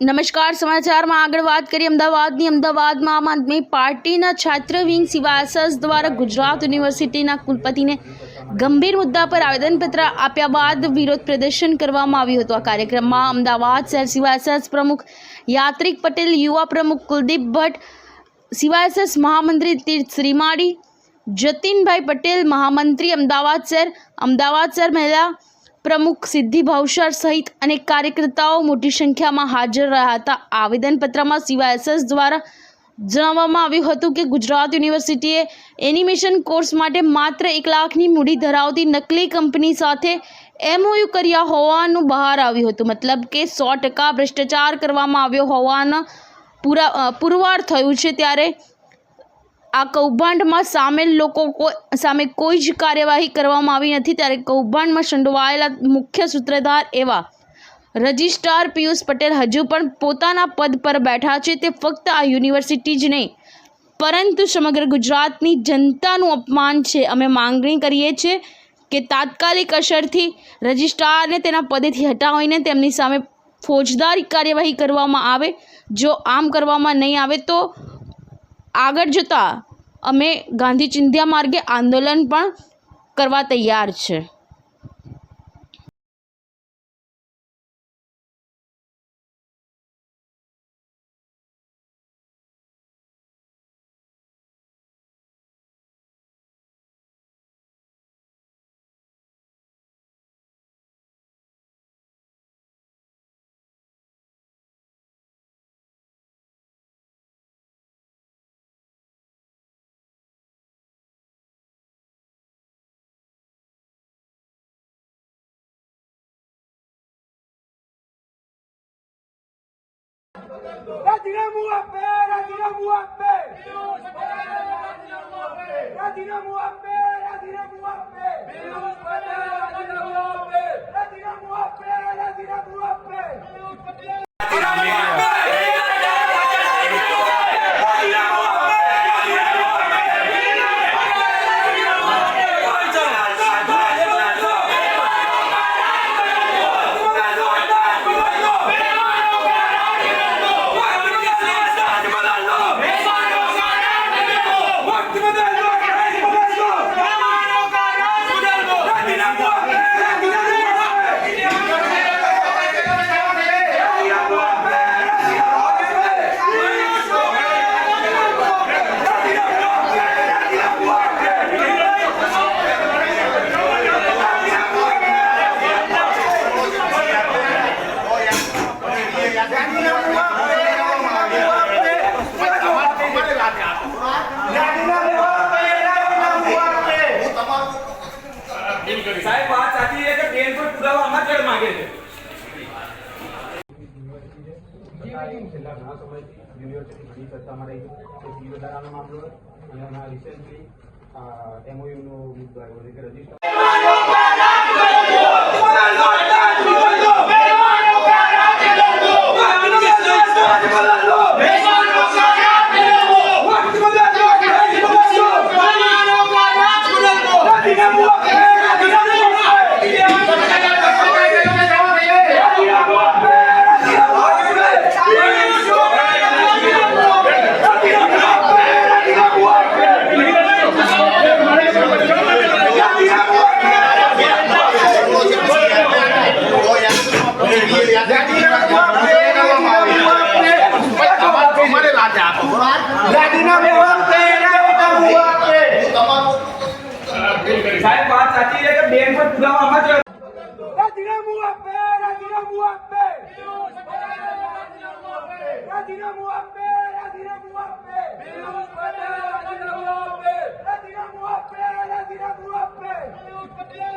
નમસ્કાર, સમાચારમાં આગળ વાત કરીએ. અમદાવાદની અમદાવાદમાં આમ આદમી પાર્ટીના છાત્ર વિંગ સિવાસસ દ્વારા ગુજરાત યુનિવર્સિટીના કુલપતિને ગંભીર મુદ્દા પર આવેદનપત્ર આપ્યા બાદ વિરોધ પ્રદર્શન કરવામાં આવ્યું હતું. આ કાર્યક્રમમાં અમદાવાદ શહેર સિવાસસ પ્રમુખ યાત્રિક પટેલ, યુવા પ્રમુખ કુલદીપ ભટ્ટ સિવાસસ મહામંત્રી તીર્થ શ્રીમાળી, જતીનભાઈ પટેલ, મહામંત્રી અમદાવાદ શહેર અમદાવાદ શહેર મહિલા પ્રમુખ સિદ્ધિ ભાવસાર સહિત અનેક કાર્યકર્તાઓ મોટી સંખ્યામાં હાજર રહ્યા હતા. આવેદનપત્રમાં સીવાયએસએસ દ્વારા જણાવવામાં આવ્યું હતું કે ગુજરાત યુનિવર્સિટીએ એનિમેશન કોર્સ માટે માત્ર એક લાખની મૂડી ધરાવતી નકલી કંપની સાથે એમઓયુ કર્યા હોવાનું બહાર આવ્યું હતું. મતલબ કે સો ટકા ભ્રષ્ટાચાર કરવામાં આવ્યો હોવાના પુરા પુરવાર થયું છે ત્યારે આ કૌભાંડમાં સામેલ લોકો સામે કોઈ જ કાર્યવાહી કરવામાં આવી નથી, ત્યારે કૌભાંડમાં સંડોવાયેલા મુખ્ય સૂત્રધાર એવા રજિસ્ટ્રાર પિયુષ પટેલ હજુ પણ પોતાના પદ પર બેઠા છે. તે ફક્ત આ યુનિવર્સિટી જ નહીં, પરંતુ સમગ્ર ગુજરાતની જનતાનું અપમાન છે. અમે માંગણી કરીએ છીએ કે તાત્કાલિક અસરથી રજિસ્ટ્રારને તેના પદેથી હટાવીને તેમની સામે ફોજદારી કાર્યવાહી કરવામાં આવે. જો આમ કરવામાં નહીં આવે તો આગળ જતાં અમે ગાંધી ચિંધ્યા માર્ગે આંદોલન પણ કરવા તૈયાર છે. Latinamos UAP, Latinamos UAP. Latinamos UAP. ઘણા સમયથી યુનિવર્સિટી ઘણી ચર્ચામાં રહી છે. ફી વધારાનો મામલો અને હમણાં રિસેન્ટલી એમઓયુનો મુદ્દો આવ્યો કે register Adiós, la muerte, la muerte, la muerte, la muerte, la muerte, la muerte, la muerte, la muerte, la muerte, la muerte, la muerte, la muerte, la muerte, la muerte, la